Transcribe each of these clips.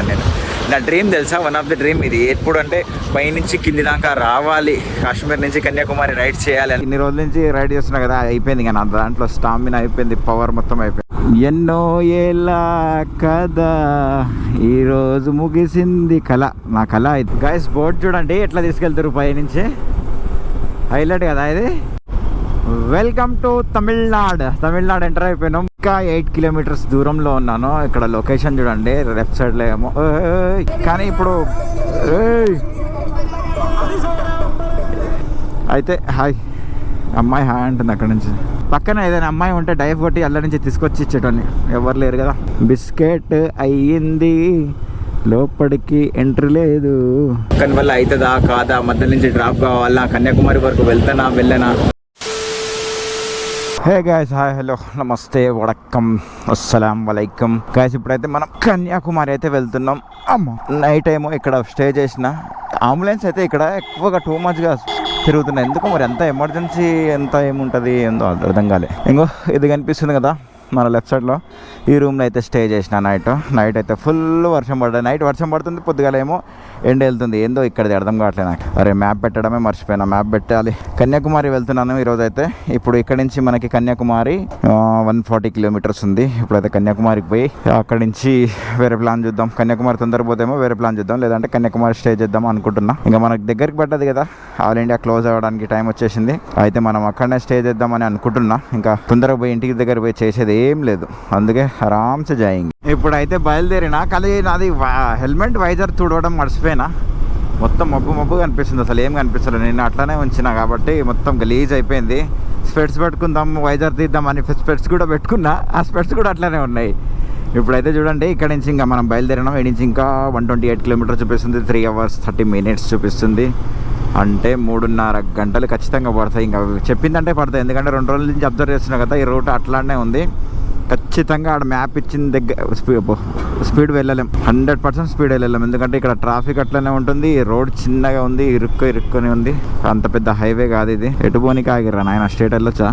నేను. నా డ్రీమ్ తెలుసా? వన్ ఆఫ్ ద డ్రీమ్ ఇది. ఎప్పుడు అంటే పైనుంచి కింది దాకా రావాలి. కాశ్మీర్ నుంచి కన్యాకుమారి రైడ్ చేయాలి ఇన్ని రోజుల నుంచి రైడ్ చేస్తున్నా కదా అయిపోయింది కానీ దాంట్లో స్టామినా అయిపోయింది పవర్ మొత్తం అయిపోయింది. ఎన్నో ఏలా కదా ఈరోజు ముగిసింది కళ. నా కళ గాయస్ బోట్ చూడండి ఎట్లా తీసుకెళ్తారు పైనుంచి? హైలైట్ కదా ఇది? Welcome to Tamil Nadu. Tamil Nadu enter అయిపోయినాం. ఇంకా ఎయిట్ కిలోమీటర్స్ దూరంలో ఉన్నాను. ఇక్కడ లొకేషన్ చూడండి. లెఫ్ట్ సైడ్లో ఏమో. కానీ ఇప్పుడు ఏయ్! అయితే హాయ్. అమ్మాయి హాయ్ అంటుంది అక్కడ నుంచి. పక్కన ఏదైనా అమ్మాయి ఉంటే డైఫ్ కొట్టి అల్ల నుంచి తీసుకొచ్చి ఇచ్చేటోని. ఎవరు లేరు కదా. బిస్కెట్ అయ్యింది. లోపలికి ఎంట్రీ లేదు. కానీ వల్ల అవుతుందా కాదా? మధ్య నుంచి డ్రాప్ కావాలా? కన్యాకుమారి వరకు వెళ్తానా వెళ్ళనా? హే గాయస్ హాయ్ హలో నమస్తే వడక్కం అస్సలం వలైకం గాయస్ ఇప్పుడైతే మనం కన్యాకుమారి అయితే వెళ్తున్నాం. అమ్మ నైట్ ఏమో ఇక్కడ స్టే చేసిన. అంబులెన్స్ అయితే ఇక్కడ ఎక్కువగా టూ మచ్గా తిరుగుతున్నాయి. ఎందుకు మరి ఎంత ఎమర్జెన్సీ ఎంత ఏముంటుంది ఏందో అర్థం కాలే. ఇంకో ఇది కనిపిస్తుంది కదా. మన లెఫ్ట్ సైడ్లో ఈ రూమ్లో అయితే స్టే చేసిన నైట్ నైట్ అయితే ఫుల్ వర్షం పడ్డది నైట్ వర్షం పడుతుంది పొద్దుగాల ఏమో ఎండ వెళ్తుంది. ఏందో ఇక్కడది అర్థం కావట్లేదు నాకు. అరే మ్యాప్ పెట్టడమే మర్చిపోయినా. మ్యాప్ పెట్టాలి. కన్యాకుమారి వెళ్తున్నాను ఈరోజు అయితే. ఇప్పుడు ఇక్కడ నుంచి మనకి కన్యాకుమారి వన్ ఫార్టీ కిలోమీటర్స్ ఉంది. ఇప్పుడైతే కన్యాకుమారికి పోయి అక్కడి నుంచి వేరే ప్లాన్ చూద్దాం. కన్యాకుమారి తొందర పోతేమో వేరే ప్లాన్ చూద్దాం. లేదంటే కన్యాకుమారి స్టే చేద్దాం అనుకుంటున్నా. ఇంకా మనకి దగ్గరికి పడ్డది కదా. ఆల్ ఇండియా క్లోజ్ అవ్వడానికి టైం వచ్చేసింది. అయితే మనం అక్కడనే స్టే చేద్దామని అనుకుంటున్నా. ఇంకా తొందరగా పోయి ఇంటికి దగ్గర పోయి చేసేది ఏం లేదు. అందుకే ఆరామ్సే జాయింగ్. ఇప్పుడైతే బయలుదేరినా కానీ నాది హెల్మెట్ వైజర్ తుడవడం మర్చిపోయినా. మొత్తం మబ్బు మబ్బు కనిపిస్తుంది అసలు ఏం కనిపిస్తలేదు. నేను అట్లానే ఉంచిన కాబట్టి మొత్తం గలీజ్ అయిపోయింది. స్పెట్స్ పెట్టుకుందాం వైజర్ తీద్దాం అని స్పెట్స్ కూడా పెట్టుకున్నా. ఆ స్పెట్స్ కూడా అట్లానే ఉన్నాయి. ఇప్పుడైతే చూడండి ఇక్కడ నుంచి ఇంకా మనం బయలుదేరినాం. ఇక్కడ నుంచి ఇంకా వన్ ట్వంటీ ఎయిట్ కిలోమీటర్ చూపిస్తుంది. త్రీ అవర్స్ థర్టీ మినిట్స్ చూపిస్తుంది. అంటే మూడున్నర గంటలు ఖచ్చితంగా పడతాయి. ఇంకా చెప్పిందంటే పడతాయి. ఎందుకంటే రెండు రోజుల నుంచి అబ్జర్వ్ చేస్తున్నా కదా ఈ రూట్ అట్లానే ఉంది. ఖచ్చితంగా ఆడ మ్యాప్ ఇచ్చిన దగ్గర స్పీడ్ స్పీడ్ వెళ్ళలేం. హండ్రెడ్ పర్సెంట్ స్పీడ్ వెళ్ళలేం. ఎందుకంటే ఇక్కడ ట్రాఫిక్ అట్లనే ఉంటుంది. రోడ్ చిన్నగా ఉంది. ఇరుక్కు ఇరుక్కుని ఉంది. అంత పెద్ద హైవే కాదు ఇది. ఎటు ఆగిరా ఆగిర్రా నాయన? స్టేట్ వెళ్ళొచ్చా?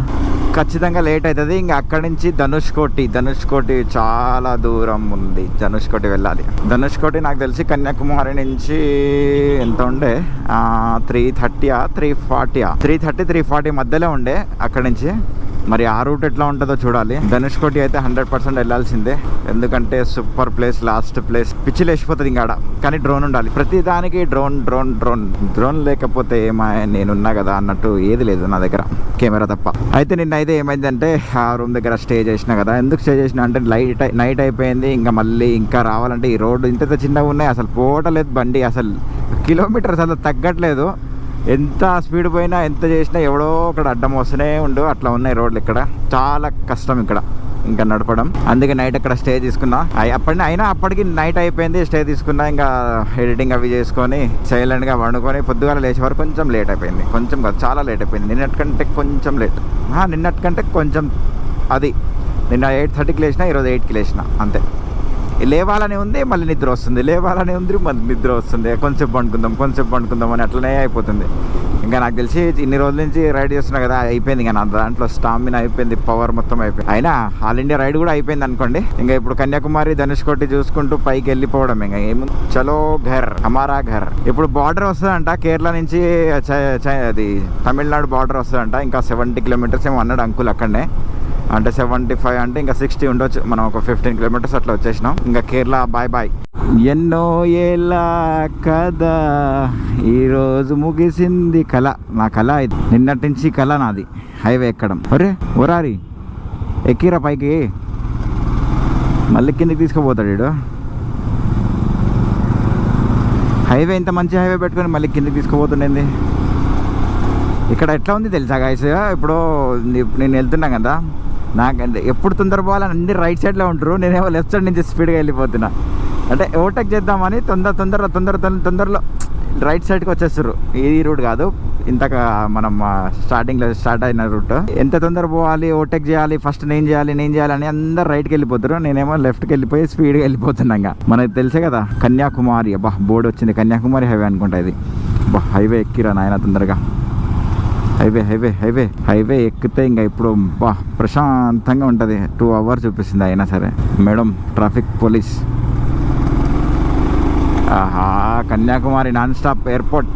ఖచ్చితంగా లేట్ అవుతుంది ఇంకా అక్కడి నుంచి ధనుష్ కోటి ధనుష్ కోటి చాలా దూరం ఉంది. ధనుష్ కోటి వెళ్ళాలి. ధనుష్ కోటి నాకు తెలిసి కన్యాకుమారి నుంచి ఎంత ఉండే? త్రీ థర్టీయా? త్రీ ఫార్టీయా? త్రీ థర్టీ త్రీ ఫార్టీ మధ్యలో ఉండే అక్కడి నుంచి. మరి ఆ రూట్ ఎట్లా ఉంటుందో చూడాలి. ధనుష్ కోటి అయితే హండ్రెడ్ పర్సెంట్ వెళ్ళాల్సిందే. ఎందుకంటే సూపర్ ప్లేస్ లాస్ట్ ప్లేస్. పిచ్చి లేచిపోతుంది ఇంకా కానీ డ్రోన్ ఉండాలి. ప్రతి దానికి డ్రోన్ డ్రోన్ డ్రోన్. డ్రోన్ లేకపోతే ఏమా నేనున్నా కదా అన్నట్టు ఏది లేదు నా దగ్గర. కెమెరా తప్ప. అయితే నిన్న అయితే ఏమైందంటే ఆ రూమ్ దగ్గర స్టే చేసిన కదా. ఎందుకు స్టే చేసిన అంటే లైట్ నైట్ అయిపోయింది. ఇంకా మళ్ళీ ఇంకా రావాలంటే ఈ రోడ్డు ఇంత చిన్నగా ఉన్నాయి. అసలు పోవటలేదు బండి. అసలు కిలోమీటర్స్ అసలు తగ్గట్లేదు. ఎంత స్పీడ్ పోయినా ఎంత చేసినా ఎవడో ఒకటి అడ్డం వస్తూనే ఉండు. అట్లా ఉన్నాయి రోడ్లు ఇక్కడ. చాలా కష్టం ఇక్కడ ఇంకా నడపడం. అందుకే నైట్ అక్కడ స్టే తీసుకున్నా. అప్పటి అయినా అప్పటికి నైట్ అయిపోయింది స్టే తీసుకున్నా. ఇంకా ఎడిటింగ్ అవి చేసుకొని సైలెంట్గా వండుకొని పొద్దుగాల లేచే వరకు కొంచెం లేట్ అయిపోయింది. కొంచెం కాదు చాలా లేట్ అయిపోయింది. నిన్నటికంటే కొంచెం లేట్. నిన్నటికంటే కొంచెం అది. నిన్న ఎయిట్ థర్టీకి లేచిన ఈరోజు ఎయిట్కి లేచిన. అంతే. లేవాలని ఉంది మళ్ళీ నిద్ర వస్తుంది. లేవాలని ఉంది మళ్ళీ నిద్ర వస్తుంది. కొంచెం పండుకుందాం కొంచెం పండుకుందాం అని అట్లనే అయిపోతుంది. ఇంకా నాకు తెలిసి ఇన్ని రోజుల నుంచి రైడ్ చేస్తున్నా కదా అయిపోయింది ఇంకా నా దాంట్లో స్టామినా అయిపోయింది పవర్ మొత్తం అయిపోయింది. అయినా ఆల్ ఇండియా రైడ్ కూడా అయిపోయింది అనుకోండి. ఇంకా ఇప్పుడు కన్యాకుమారి ధనుష్కోటి చూసుకుంటూ పైకి వెళ్ళిపోవడం ఇంకా ఏముంది? చలో ఘర్ హమారా ఘర్. ఇప్పుడు బార్డర్ వస్తుందంట కేరళ నుంచి చ- అది తమిళనాడు బార్డర్ వస్తుందంట. ఇంకా సెవెంటీ కిలోమీటర్స్ ఏమో అన్నాడు అంకుల్ అక్కడనే. అంటే సెవెంటీ ఫైవ్ అంటే ఇంకా సిక్స్టీ ఉండొచ్చు. మనం ఒక ఫిఫ్టీన్ కిలోమీటర్స్ అట్లా వచ్చేసినాం. ఇంకా కేరళ బాయ్ బాయ్ ఎన్నో ఏళ్ళ కదా ఈరోజు ముగిసింది కళ. నా కళ ఇది. నిన్నటి నుంచి కళ నాది. హైవే ఎక్కడం. ఒరే ఒరారి. ఎక్కిరా పైకి. మళ్ళీ కిందకి తీసుకుపోతాడు వీడు. హైవే ఇంత మంచి హైవే పెట్టుకొని మళ్ళీ కిందకి తీసుకుపోతుండేంది? ఇక్కడ ఎట్లా ఉంది తెలుసా గాయస్ ఇప్పుడు నేను వెళ్తున్నా కదా. నాకు ఎప్పుడు తొందర పోవాలని అన్ని రైట్ సైడ్లో ఉంటారు. నేనేమో లెఫ్ట్ సైడ్ నుంచి స్పీడ్గా వెళ్ళిపోతున్నా. అంటే ఓవర్టేక్ చేద్దామని తొందర తొందర తొందర తొందర తొందరలో రైట్ సైడ్కి వచ్చేస్తారు ఈ రూట్ కాదు. ఇంతక మనం స్టార్టింగ్లో స్టార్ట్ అయిన రూట్ ఎంత తొందర పోవాలి ఓవర్టేక్ చేయాలి ఫస్ట్ నేను చేయాలి నేను చేయాలి అని అందరు రైట్కి వెళ్ళిపోతారు నేనేమో లెఫ్ట్కి వెళ్ళిపోయి స్పీడ్గా వెళ్ళిపోతున్నా ఇంకా. మనకి తెలుసే కదా కన్యాకుమారి. అబ్బా బోర్డు వచ్చింది. కన్యాకుమారి హైవే అనుకుంటా ఇది. అబ్బా హైవే ఎక్కిరా నాయన తొందరగా. హైవే హైవే హైవే హైవే ఎక్కితే ఇంకా ఇప్పుడు బా ప్రశాంతంగా ఉంటుంది. టూ అవర్స్ చూపిస్తుంది అయినా సరే. మేడం ట్రాఫిక్ పోలీస్ ఆహా కన్యాకుమారి నాన్ స్టాప్ ఎయిర్పోర్ట్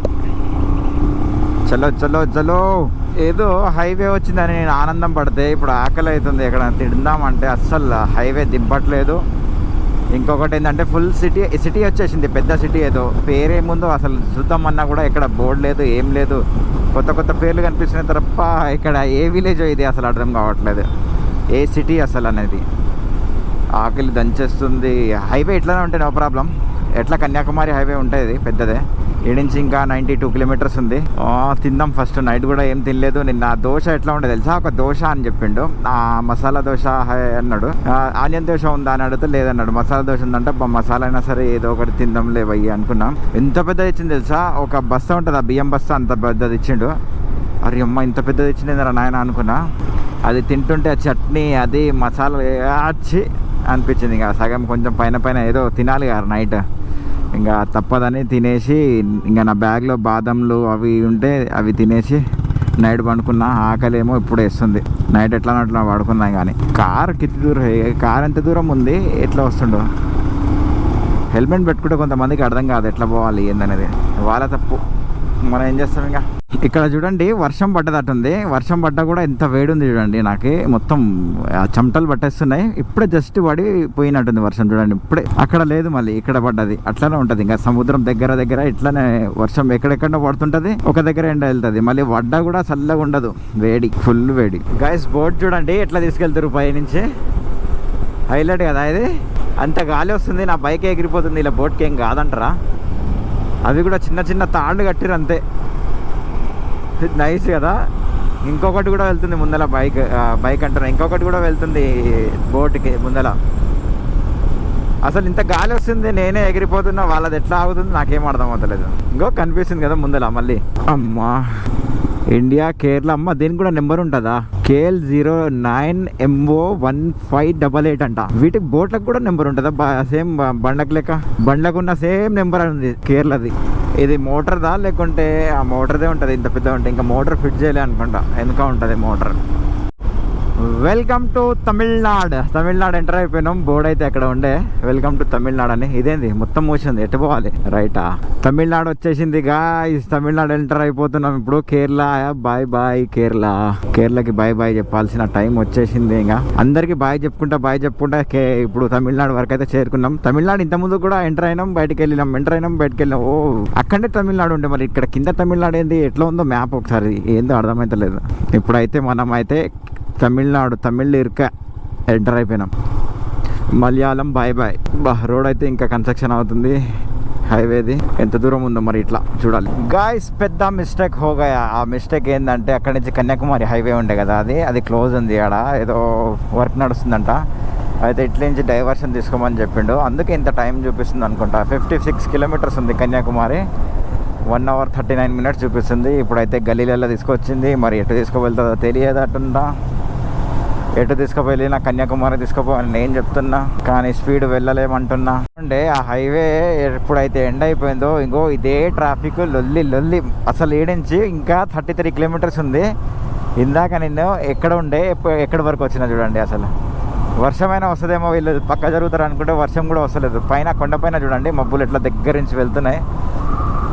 చలో చలో చలో. ఏదో హైవే వచ్చిందని నేను ఆనందం పడితే ఇప్పుడు ఆకలి అవుతుంది. ఎక్కడ తిందామంటే అస్సలు హైవే దింపట్లేదు ఇంకొకటి ఏంటంటే ఫుల్ సిటీ సిటీ వచ్చేసింది పెద్ద సిటీ ఏదో. పేరేముందో అసలు చూద్దామన్నా కూడా ఇక్కడ బోర్డు లేదు ఏం లేదు. కొత్త కొత్త పేర్లు కనిపిస్తున్నాయి తప్ప ఇక్కడ ఏ విలేజ్ ఇది అసలు అర్థం కావట్లేదు. ఏ సిటీ అసలు అనేది. ఆకలి దంచేస్తుంది. హైవే ఎట్లనే ఉంటే నో ప్రాబ్లం ఎట్లా కన్యాకుమారి హైవే ఉంటుంది పెద్దదే. ఏడించి నుంచి ఇంకా నైంటీ టూ కిలోమీటర్స్ ఉంది తిందాం ఫస్ట్ నైట్ కూడా ఏం తినలేదు. నిన్న దోశ ఎట్లా ఉండే తెలుసా? ఒక దోశ అని చెప్పిండు. ఆ మసాలా దోశ అన్నాడు. ఆనియన్ దోశ ఉందా అని అడిగితే లేదన్నాడు. మసాలా దోశ ఉందంటే మసాలా అయినా సరే ఏదో ఒకటి తిందాం లేవయ్యి అనుకున్నాం. ఎంత పెద్దది ఇచ్చింది తెలుసా? ఒక బస్తా ఉంటుంది ఆ బియ్యం బస్తా అంత పెద్దది ఇచ్చిండు. అరే అమ్మ ఇంత పెద్దది ఇచ్చింది నాయన అనుకున్నా. అది తింటుంటే ఆ చట్నీ అది మసాలా వచ్చి అనిపించింది. ఇంకా సగం కొంచెం పైన పైన ఏదో తినాలి కదా నైట్ ఇంకా తప్పదని తినేసి ఇంకా నా బ్యాగ్లో బాదంలు అవి ఉంటే అవి తినేసి నైట్ పండుకున్నా ఆకలేమో ఇప్పుడు వేస్తుంది. నైట్ ఎట్లా అట్లా పడుకున్నా కానీ కార్ కితి దూరం కార్ ఎంత దూరం ఉంది ఎట్లా వస్తుండో? హెల్మెట్ పెట్టుకుంటే కొంతమందికి అర్థం కాదు ఎట్లా పోవాలి ఏందనేది. వాళ్ళ తప్పు. మనం ఏం చేస్తాం ఇంకా? ఇక్కడ చూడండి వర్షం పడ్డదట్టుంది వర్షం పడ్డా కూడా ఎంత వేడి ఉంది చూడండి నాకు. మొత్తం ఆ చెమటలు పట్టేస్తున్నాయి. ఇప్పుడే జస్ట్ పడి పోయినట్టుంది వర్షం చూడండి. ఇప్పుడే అక్కడ లేదు మళ్ళీ ఇక్కడ పడ్డది. అట్లనే ఉంటుంది. ఇంకా సముద్రం దగ్గర దగ్గర ఇట్లానే వర్షం ఎక్కడెక్కడ పడుతుంటది. ఒక దగ్గర ఎండ వెళ్తుంది. మళ్ళీ వడ్డా కూడా చల్లగా ఉండదు. వేడి ఫుల్ వేడి. గైస్ బోట్ చూడండి. ఎట్లా తీసుకెళ్తారు పై నుంచి హైలైట్ కదా ఇది? అంత గాలి వస్తుంది. నా బైక్ ఎగిరిపోతుంది. ఇలా బోట్కి ఏం కాదంటారా? అవి కూడా చిన్న చిన్న తాళ్ళు కట్టిరు అంతే. నైస్ కదా. ఇంకొకటి కూడా వెళ్తుంది ముందల బైక్ బైక్ అంటారు ఇంకొకటి కూడా వెళ్తుంది బోట్కి ముందల. అసలు ఇంత గాలి వస్తుంది నేనే ఎగిరిపోతున్నా వాళ్ళది ఎట్లా ఆగుతుంది నాకేం అర్థం అవుతలేదు ఇంకో కనిపిస్తుంది కదా ముందల మళ్ళీ. అమ్మా. ఇండియా కేరళ అమ్మ దీనికి కూడా నెంబర్ ఉంటుందా? KL zero nine MO one five double eight అంట. వీటికి బోట్లకు కూడా నెంబర్ ఉంటుందా? సేమ్ బండకు లెక్క? బండ్లకు ఉన్న సేమ్ నెంబర్ ఉంది కేరళది. ఇది మోటార్దా? లేకుంటే ఆ మోటార్దే ఉంటుంది ఇంత పెద్ద ఉంటుంది ఇంకా మోటార్ ఫిట్ చేయలే అనుకుంటా. వెనుక ఉంటుంది motor. Welcome to Tamil Nadu. Tamil Nadu enter అయిపోయినాం. బోర్డు అయితే అక్కడ ఉండే? వెల్కమ్ టు తమిళనాడు అని. ఇదేంది? మొత్తం మూసింది. ఎటు పోవాలి? రైటా? తమిళనాడు వచ్చేసింది గాయస్ తమిళనాడు ఎంటర్ అయిపోతున్నాం ఇప్పుడు. కేరళ. Bye bye Kerala. కేరళకి బాయ్ బాయ్ చెప్పాల్సిన టైం వచ్చేసింది ఇంకా. అందరికి బాయ్ చెప్పుకుంటా బాయ్ చెప్పుకుంటా. కే ఇప్పుడు తమిళనాడు వరకు అయితే చేరుకున్నాం. తమిళనాడు ఇంత ముందు కూడా ఎంటర్ అయినాం బయటకు వెళ్ళినాం ఎంటర్ అయినాం బయటకు వెళ్ళినాం. ఓ అక్కడే తమిళనాడు ఉండే. మరి ఇక్కడ కింద తమిళనాడు ఏంది? ఎట్లా ఉందో మ్యాప్ ఒకసారి. ఏందో అర్థమైతలేదు. ఇప్పుడైతే మనం అయితే తమిళనాడు తమిళ్ ఇరుక ఎంటర్ అయిపోయినాం. మలయాళం బాయ్ బాయ్ బా రోడ్ అయితే ఇంకా కన్స్ట్రక్షన్ అవుతుంది. హైవేది ఎంత దూరం ఉందో మరి ఇట్లా చూడాలి. గాయస్ పెద్ద మిస్టేక్ హోగాయా ఆ మిస్టేక్ ఏంటంటే అక్కడి నుంచి కన్యాకుమారి హైవే ఉండే కదా అది. అది క్లోజ్ ఉంది ఆడ. ఏదో వర్క్ నడుస్తుందంట. అయితే ఇట్ల నుంచి డైవర్షన్ తీసుకోమని చెప్పిండు. అందుకే ఇంత టైం చూపిస్తుంది అనుకుంటా. ఫిఫ్టీ సిక్స్ కిలోమీటర్స్ ఉంది Kanyakumari. One hour thirty nine minutes చూపిస్తుంది. ఇప్పుడైతే గల్లీలలో తీసుకొచ్చింది. మరి ఎటు తీసుకువెళ్తుందో తెలియదటుందా ఎటు తీసుకుపోయి నా కన్యాకుమారి తీసుకుపోవాలని నేను చెప్తున్నా. కానీ స్పీడ్ వెళ్ళలేమంటున్నా. అంటే ఆ హైవే ఎప్పుడైతే ఎండ్ అయిపోయిందో ఇంకో ఇదే ట్రాఫిక్ లొల్లి లొల్లి అసలు ఏడించి ఇంకా థర్టీ త్రీ కిలోమీటర్స్ ఉంది. ఇందాక నేను ఎక్కడ ఉండే ఎప్పు- ఎక్కడి వరకు వచ్చినా చూడండి అసలు. వర్షమైనా వస్తుందేమో వీళ్ళు పక్క జరుగుతారు అనుకుంటే వర్షం కూడా వస్తలేదు. పైన కొండపైన చూడండి మబ్బులు ఎట్లా దగ్గర నుంచి వెళ్తున్నాయి.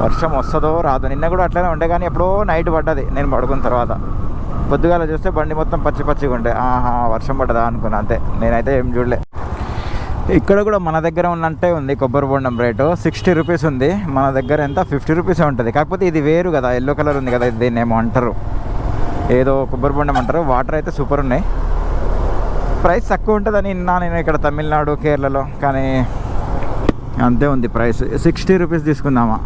వర్షం వస్తుందో రాదు నిన్న కూడా అట్లనే ఉండే కానీ ఎప్పుడో నైట్ పడ్డది. నేను పడుకున్న తర్వాత. పొద్దుగాల చూస్తే బండి మొత్తం పచ్చి పచ్చిగా ఉండే. ఆహా వర్షం పడదా అనుకున్నా అంతే. నేనైతే ఏం చూడలే. ఇక్కడ కూడా మన దగ్గర ఉన్నట్టే ఉంది కొబ్బరి బొండం రేటు. సిక్స్టీ రూపీస్ ఉంది. మన దగ్గర ఎంత? ఫిఫ్టీ రూపీసే ఉంటుంది. కాకపోతే ఇది వేరు కదా ఎల్లో కలర్ ఉంది కదా దీన్ని ఏమో అంటారు. ఏదో కొబ్బరి బొండం అంటారు. వాటర్ అయితే సూపర్ ఉన్నాయి. ప్రైస్ తక్కువ ఉంటుందని విన్నా నేను ఇక్కడ తమిళనాడు కేరళలో. కానీ అంతే ఉంది ప్రైస్. సిక్స్టీ రూపీస్ తీసుకుందామా?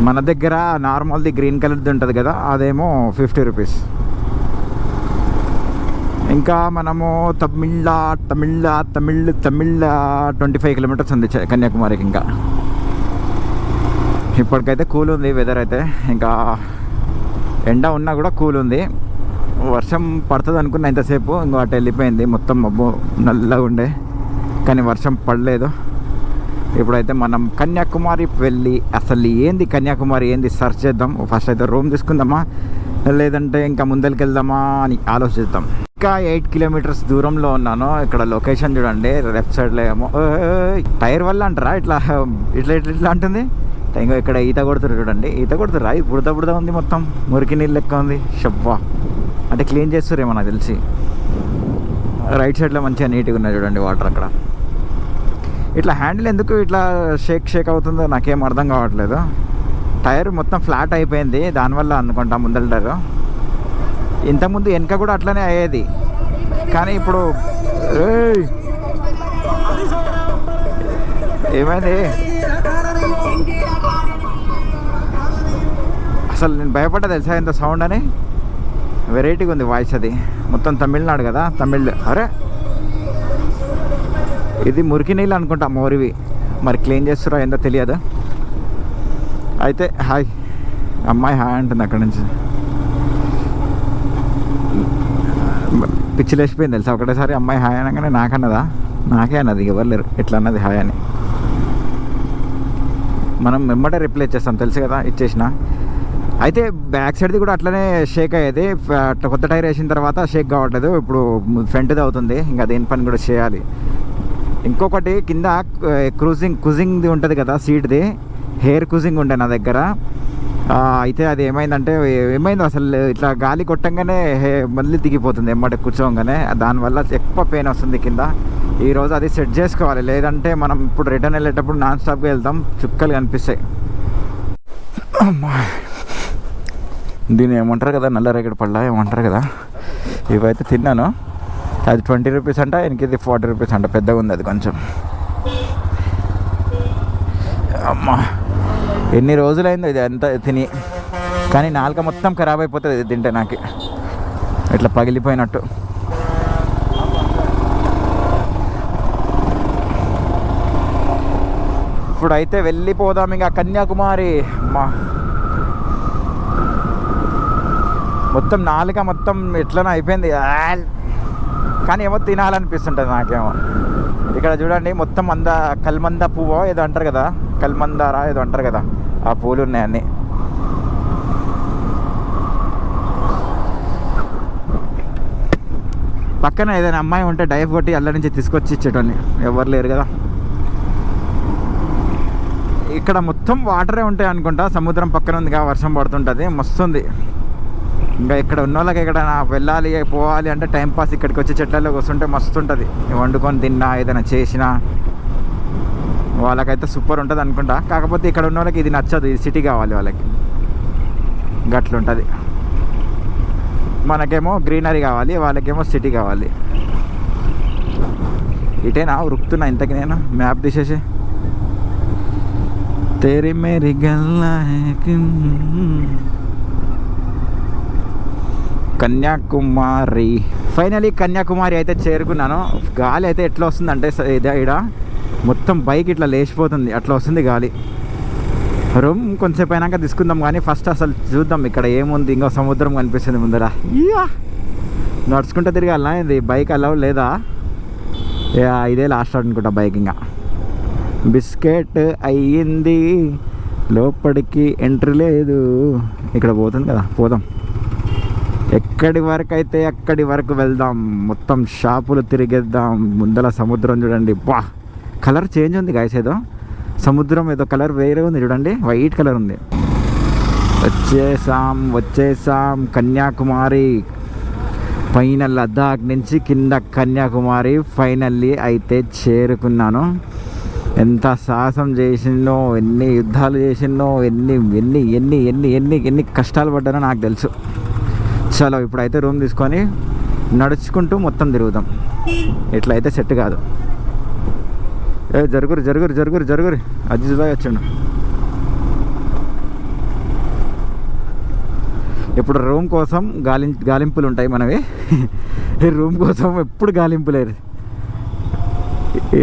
మన దగ్గర నార్మల్ది గ్రీన్ కలర్ది ఉంటుంది కదా అదేమో ఫిఫ్టీ రూపీస్. ఇంకా మనము Tamil Tamil Tamil Tamil twenty five kilometres ఉంది చ- కన్యాకుమారికి ఇంకా. ఇప్పటికైతే కూల్ ఉంది వెదర్ అయితే. ఇంకా ఎండ ఉన్నా కూడా కూల్ ఉంది. వర్షం పడుతుంది అనుకున్న ఇంతసేపు ఇంకో అటు వెళ్ళిపోయింది. మొత్తం మబ్బు నల్లగా ఉండే కానీ వర్షం పడలేదు. ఇప్పుడైతే మనం కన్యాకుమారి వెళ్ళి అసలు ఏంది కన్యాకుమారి ఏంది? సెర్చ్ చేద్దాం. ఫస్ట్ అయితే రూమ్ తీసుకుందామా? లేదంటే ఇంకా ముందరికి వెళ్దామా అని ఆలోచిద్దాం. ఇంకా ఎయిట్ కిలోమీటర్స్ దూరంలో ఉన్నాను. ఇక్కడ లొకేషన్ చూడండి. లెఫ్ట్ సైడ్లో ఏమో టైర్ వల్ల అంటారా? ఇట్లా ఇట్లా ఇట్లా ఇట్లా అంటుంది. ఇంకా ఇక్కడ ఈత కొడుతురు చూడండి. ఈత కొడుతురా ఇది బుడద బుడద ఉంది మొత్తం. మురికి నీళ్ళు లెక్క ఉంది. షబ్బా. అంటే క్లీన్ చేస్తురేమో నాకు తెలిసి. రైట్ సైడ్లో మంచిగా నీట్గా ఉన్నాయి చూడండి వాటర్ అక్కడ. ఇట్లా హ్యాండిల్ ఎందుకు ఇట్లా షేక్ షేక్ అవుతుందో నాకేం అర్థం కావట్లేదు. టైర్ మొత్తం ఫ్లాట్ అయిపోయింది దానివల్ల అనుకుంటా ముందల టైర్ ఇంతకుముందు వెనక కూడా అట్లనే అయ్యేది. కానీ ఇప్పుడు ఏయ్! ఏమైంది? అసలు నేను భయపడ్డా తెలుసా ఇంత సౌండ్ అని? వెరైటీగా ఉంది వాయిస్ అది. మొత్తం తమిళనాడు కదా తమిళ్ అరే! ఇది మురికి నీళ్ళు అనుకుంటా మోరివి. మరి క్లీన్ చేస్తారో ఏందో తెలియదు. అయితే హాయ్. అమ్మాయి హాయ్ అంటుంది అక్కడ నుంచి. పిచ్చి లేచిపోయింది తెలుసా? ఒకటేసారి అమ్మాయి హాయ్ అనగానే నాకన్నదా? నాకే అన్నది ఎవరు లేరు. ఎట్లా అన్నది హాయ్ అని. మనం వెంబడే రిప్లై ఇచ్చేస్తాం తెలుసు కదా ఇచ్చేసిన. అయితే బ్యాక్ సైడ్ది కూడా అట్లనే షేక్ అయ్యేది. కొత్త టైర్ వేసిన తర్వాత షేక్ కావట్లేదు. ఇప్పుడు ఫ్రంట్ది అవుతుంది. ఇంకా దేని పని కూడా చేయాలి. ఇంకొకటి కింద క్రూజింగ్ కుజింగ్ది ఉంటుంది కదా సీట్ది హెయిర్ కుజింగ్ ఉండే నా దగ్గర. అయితే అది ఏమైందంటే ఏమైందో అసలు ఇట్లా గాలి కొట్టంగానే హే- మళ్ళీ దిగిపోతుంది ఎమ్మటి కూర్చోగానే. దానివల్ల ఎక్కువ పెయిన్ వస్తుంది కింద. ఈరోజు అది సెట్ చేసుకోవాలి. లేదంటే మనం ఇప్పుడు రిటర్న్ వెళ్ళేటప్పుడు నాన్ స్టాప్గా వెళ్తాం. చుక్కలు కనిపిస్తాయి. దీన్ని ఏమంటారు కదా? నల్ల రేగడి పళ్ళ ఏమంటారు కదా? ఇవైతే తిన్నాను. అది ట్వంటీ రూపీస్ అంట ఇంక ఫార్టీ రూపీస్ అంట. పెద్దగా ఉంది అది కొంచెం. అమ్మా ఎన్ని రోజులైందో ఇది అంతా తిని. కానీ నాలుక మొత్తం ఖరాబ్ అయిపోతుంది ఇది తింటే నాకు ఇట్లా పగిలిపోయినట్టు. ఇప్పుడైతే వెళ్ళిపోదాం ఇంకా కన్యాకుమారి. మా మొత్తం నాలుక మొత్తం ఎట్లనో అయిపోయింది. కానీ ఏమో తినాలనిపిస్తుంటుంది నాకేమో. ఇక్కడ చూడండి మొత్తం అంద కల్మంద పువ్వు ఏదో అంటారు కదా కల్మందారా ఏదో అంటారు కదా ఆ పూలు ఉన్నాయి అన్నీ. పక్కన ఏదైనా అమ్మాయి ఉంటే డైవ్ కొట్టి అల్ల నుంచి తీసుకొచ్చి ఇచ్చేటోని ఎవరు లేరు కదా. ఇక్కడ మొత్తం వాటరే ఉంటాయి అనుకుంటా సముద్రం పక్కన ఉందిగా వర్షం పడుతుంటుంది మస్తుంది ఇంకా ఇక్కడ ఉన్న వాళ్ళకి ఇక్కడ వెళ్ళాలి పోవాలి అంటే టైంపాస్ ఇక్కడికి వచ్చి చెట్లలో వస్తుంటే మస్తు ఉంటుంది. వండుకొని తిన్నా ఏదైనా చేసినా వాళ్ళకైతే సూపర్ ఉంటుంది అనుకుంటా. కాకపోతే ఇక్కడ ఉన్న వాళ్ళకి ఇది నచ్చదు ఇది సిటీ కావాలి వాళ్ళకి. గట్లుంటుంది. మనకేమో గ్రీనరీ కావాలి వాళ్ళకేమో సిటీ కావాలి. ఇటేనా ఉరుకుతున్నా ఇంతకి నేను? మ్యాప్ తీసేసి. తేరి మేరీ గల్లా కన్యాకుమారి. ఫైనలీ కన్యాకుమారి అయితే చేరుకున్నాను. గాలి అయితే ఎట్లా వస్తుంది అంటే ఇదే ఇక్కడ మొత్తం బైక్ ఇట్లా లేచిపోతుంది. అట్లా వస్తుంది గాలి. రూమ్ కొంచెంసేపు అయినాక తీసుకుందాం కానీ ఫస్ట్ అసలు చూద్దాం ఇక్కడ ఏముంది. ఇంకో సముద్రం కనిపిస్తుంది ముందర. ఇయా నడుచుకుంటూ తిరగాలనా ఇది? బైక్ అలవ్ లేదా? ఇదే లాస్ట్ అనుకుంటా బైక్ ఇంకా. బిస్కెట్ అయ్యింది. లోపలికి ఎంట్రీ లేదు. ఇక్కడ పోతుంది కదా? పోదాం. ఎక్కడి వరకు అయితే అక్కడి వరకు వెళ్దాం మొత్తం షాపులు తిరిగేద్దాం ముందల సముద్రం చూడండి. బా కలర్ చేంజ్ ఉంది గాయస్ ఏదో. సముద్రం ఏదో కలర్ వేరే ఉంది చూడండి వైట్ కలర్ ఉంది. వచ్చేసాం వచ్చేసాం కన్యాకుమారి. పైన లద్దాఖ్ నుంచి కింద కన్యాకుమారి ఫైనల్లీ అయితే చేరుకున్నాను. ఎంత సాహసం చేసిందో ఎన్ని యుద్ధాలు చేసిందో ఎన్ని ఎన్ని ఎన్ని ఎన్ని ఎన్ని ఎన్ని కష్టాలు పడ్డానో నాకు తెలుసు. చలో ఇప్పుడైతే రూమ్ తీసుకొని నడుచుకుంటూ మొత్తం తిరుగుదాం. ఇట్లా అయితే సెట్ కాదు. ఏ జరుగురు జరుగురు జరుగురు జరుగురు. అజిజ్ బాయ్ వచ్చిండు. ఇప్పుడు రూమ్ కోసం గాలి గాలింపులు ఉంటాయి మనవి. ఈ రూమ్ కోసం ఎప్పుడు గాలింపులేరు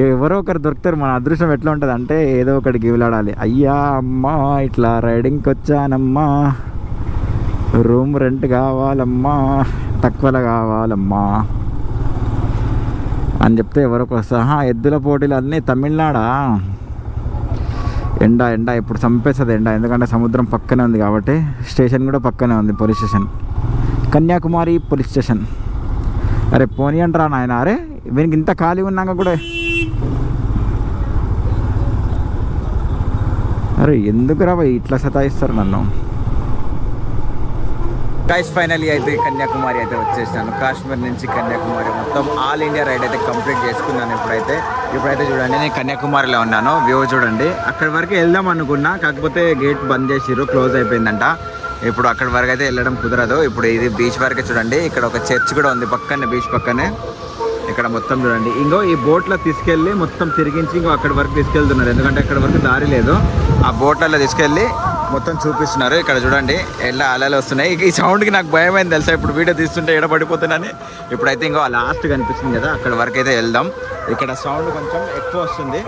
ఎవరో ఒకరు దొరుకుతారు. మన అదృష్టం ఎట్లా ఉంటుంది అంటే ఏదో ఒకటి గివిలాడాలి. అయ్యా అమ్మా ఇట్లా రైడింగ్కి వచ్చానమ్మా. రూమ్ రెంట్ కావాలమ్మా తక్కువలో కావాలమ్మా అని చెప్తే ఎవరొక సహా ఎద్దుల పోటీలు అన్నీ తమిళనాడా? ఎండ ఎండ ఇప్పుడు చంపేస్తుంది ఎండ ఎందుకంటే సముద్రం పక్కనే ఉంది కాబట్టి స్టేషన్ కూడా పక్కనే ఉంది police station. Kanyakumari police station. అరే పోనీ అంటారా నాయన? అరే వీనికి ఇంత ఖాళీ ఉన్నాక కూడా. అరే ఎందుకు రా ఇట్లా సతాయిస్తారు నన్ను? గైస్ ఫైనలీ అయితే కన్యాకుమారి అయితే వచ్చేసాను కాశ్మీర్ నుంచి కన్యాకుమారి మొత్తం ఆల్ ఇండియా రైడ్ అయితే కంప్లీట్ చేసుకున్నాను ఇప్పుడైతే. ఇప్పుడైతే చూడండి నేను కన్యాకుమారిలో ఉన్నాను. వ్యూ చూడండి. అక్కడి వరకు వెళ్దాం అనుకున్నా కాకపోతే గేట్ బంద్ చేసిర్రు క్లోజ్ అయిపోయిందంట. ఇప్పుడు అక్కడి వరకు అయితే వెళ్ళడం కుదరదు. ఇప్పుడు ఇది బీచ్ వరకే చూడండి. ఇక్కడ ఒక చర్చ్ కూడా ఉంది పక్కనే బీచ్ పక్కనే. ఇక్కడ మొత్తం చూడండి. ఇంకో ఈ బోట్లో తీసుకెళ్ళి మొత్తం తిరిగించి ఇంకో అక్కడి వరకు తీసుకెళ్తున్నారు. ఎందుకంటే అక్కడ వరకు దారి లేదు. ఆ బోట్లలో తీసుకెళ్ళి మొత్తం చూపిస్తున్నారు. ఇక్కడ చూడండి ఎలా అలలు వస్తున్నాయి. ఈ సౌండ్కి నాకు భయమైంది తెలుసా? ఇప్పుడు వీడియో తీస్తుంటే ఎడ పడిపోతున్నాను ఇప్పుడైతే ఇంకో లాస్ట్ కనిపిస్తుంది కదా అక్కడ వరకు అయితే వెళ్దాం. ఇక్కడ సౌండ్ కొంచెం ఎక్కువ వస్తుంది.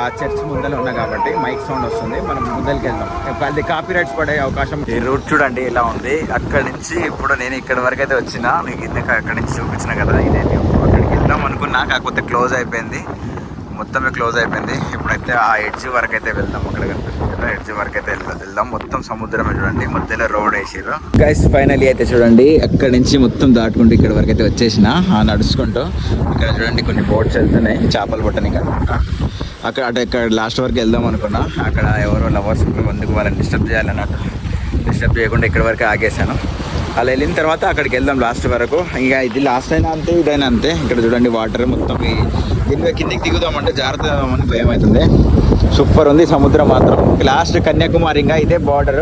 ఆ చర్చ్ ముందర ఉన్నా కాబట్టి మైక్ సౌండ్ వస్తుంది. మనం ముందరికి వెళ్దాం. అది కాపీ రైట్స్ పడే అవకాశం ఈ రూట్ చూడండి ఇలా ఉంది. అక్కడ నుంచి ఇప్పుడు నేను ఇక్కడ వరకు అయితే వచ్చిన మీకు ఇందాక అక్కడ నుంచి చూపించిన కదా ఇదే అక్కడికి వెళ్దాం అనుకున్నా కాకపోతే క్లోజ్ అయిపోయింది. మొత్తమే క్లోజ్ అయిపోయింది. ఇప్పుడైతే ఆ ఎడ్జ్ వరకు అయితే వెళ్దాం. అక్కడ కనిపిస్తుంది ఎడ్జ్ వరకు అయితే వెళ్దాం మొత్తం సముద్రమే చూడండి. మధ్యలో రోడ్ వేసారు గైస్ ఫైనల్ అయితే చూడండి. అక్కడ నుంచి మొత్తం దాటుకుంటూ ఇక్కడ వరకు అయితే వచ్చేసిన. నడుచుకుంటూ ఇక్కడ చూడండి కొన్ని బోట్స్ వెళ్తున్నాయి. చేపలు పట్టనీ కదా అక్కడ అటు ఇక్కడ లాస్ట్ వరకు వెళ్దాం అనుకున్నా. అక్కడ ఎవరో లవర్స్ ముందుకు వాళ్ళని డిస్టర్బ్ చేయాలన్నట్టు. డిస్టర్బ్ చేయకుండా ఇక్కడ వరకు ఆగేశాను. అలా వెళ్ళిన తర్వాత అక్కడికి వెళ్దాం లాస్ట్ వరకు. ఇక ఇది లాస్ట్ అయినా అంతే ఇదైనా అంతే. ఇక్కడ చూడండి వాటర్ మొత్తం ఈ దీని కిందికి దిగుదామంటే జాగ్రత్త అని భయం అవుతుంది సూపర్ ఉంది సముద్రం మాత్రం. లాస్ట్ కన్యాకుమారి ఇంకా ఇదే బార్డర్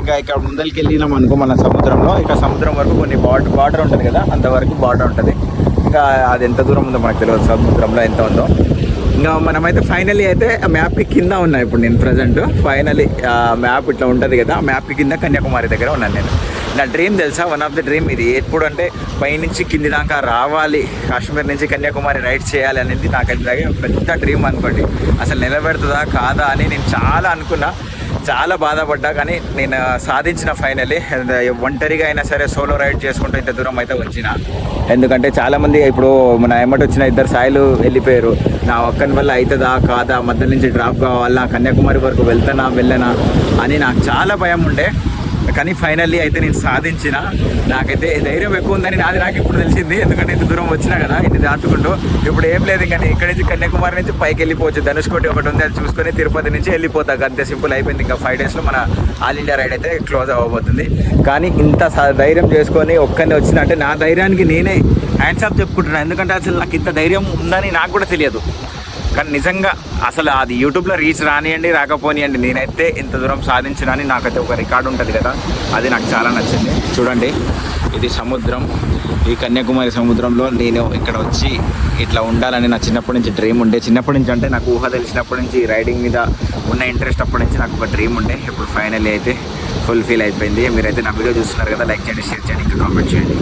ఇంకా ఇక్కడ ముందరికి వెళ్ళినాం అనుకో మన సముద్రంలో. ఇక సముద్రం వరకు కొన్ని బార్డర్ బార్డర్ ఉంటుంది కదా అంతవరకు బార్డర్ ఉంటుంది. ఇంకా అది ఎంత దూరం ఉందో మనకు తెలియదు సముద్రంలో ఎంత ఉందో. ఇంకా మనమైతే ఫైనలీ అయితే ఆ మ్యాప్కి కింద ఉన్నా ఇప్పుడు నేను ప్రజెంట్ ఫైనలీ మ్యాప్ ఇట్లా ఉంటుంది కదా ఆ మ్యాప్కి కింద కన్యాకుమారి దగ్గర ఉన్నాను నేను. నా డ్రీమ్ తెలుసా? వన్ ఆఫ్ ద డ్రీమ్ ఇది. ఎప్పుడు అంటే పైనుంచి కింది దాకా రావాలి. కాశ్మీర్ నుంచి కన్యాకుమారి రైడ్ చేయాలి అనేది నాకు అది పెద్ద డ్రీమ్ అనుకోండి. అసలు నిలబెడుతుందా కాదా అని నేను చాలా అనుకున్నా. చాలా బాధపడ్డా. కానీ నేను సాధించిన ఫైనలీ ఒంటరిగా అయినా సరే సోలో రైడ్ చేసుకుంటూ ఇంత దూరం అయితే వచ్చిన. ఎందుకంటే చాలామంది ఇప్పుడు మన ఎమ్మటి వచ్చిన ఇద్దరు సాయిలు వెళ్ళిపోయారు. నా ఒక్కని వల్ల అవుతుందా? కాదా? మధ్య నుంచి డ్రాప్ కావాలా? కన్యాకుమారి వరకు వెళ్తానా? వెళ్ళనా? అని నాకు చాలా భయం ఉండే. కానీ ఫైనల్లీ అయితే నేను సాధించిన. నాకైతే ధైర్యం ఎక్కువ ఉందని నాది నాకు ఇప్పుడు తెలిసింది. ఎందుకంటే ఇంత దూరం వచ్చినా కదా ఇన్ని దాటుకుంటూ. ఇప్పుడు ఏం లేదు ఇంకా నేను ఇక్కడి నుంచి కన్యాకుమారి నుంచి పైకి వెళ్ళిపోవచ్చు. ధనుష్కోటి ఒకటి ఉంది అది చూసుకొని తిరుపతి నుంచి వెళ్ళిపోతా. అంతే సింపుల్ అయిపోయింది. ఇంకా ఫైవ్ డేస్లో మన ఆల్ ఇండియా రైడ్ అయితే క్లోజ్ అవ్వబోతుంది. కానీ ఇంత ధైర్యం చేసుకొని ఒక్కరిని వచ్చిన అంటే నా ధైర్యానికి నేనే హ్యాండ్స్ ఆఫ్ చెప్పుకుంటున్నాను ఎందుకంటే అసలు నాకు ఇంత ధైర్యం ఉందని నాకు కూడా తెలియదు. కానీ నిజంగా అసలు అది యూట్యూబ్లో రీచ్ రానియండి రాకపోనియండి నేనైతే ఇంత దూరం సాధించినని నాకైతే ఒక రికార్డు ఉంటుంది కదా. అది నాకు చాలా నచ్చింది. చూడండి ఇది సముద్రం. ఈ కన్యాకుమారి సముద్రంలో నేను ఇక్కడ వచ్చి ఇట్లా ఉండాలని నా చిన్నప్పటి నుంచి డ్రీమ్ ఉండే. చిన్నప్పటి నుంచి అంటే నాకు ఊహ తెలిసినప్పటి నుంచి రైడింగ్ మీద ఉన్న ఇంట్రెస్ట్ అప్పటి నుంచి నాకు ఒక డ్రీమ్ ఉండే. ఇప్పుడు ఫైనల్ అయితే ఫుల్ఫిల్ అయిపోయింది. మీరైతే నా వీడియో చూస్తున్నారు కదా లైక్ చేయండి షేర్ చేయండి ఇంకా కామెంట్ చేయండి.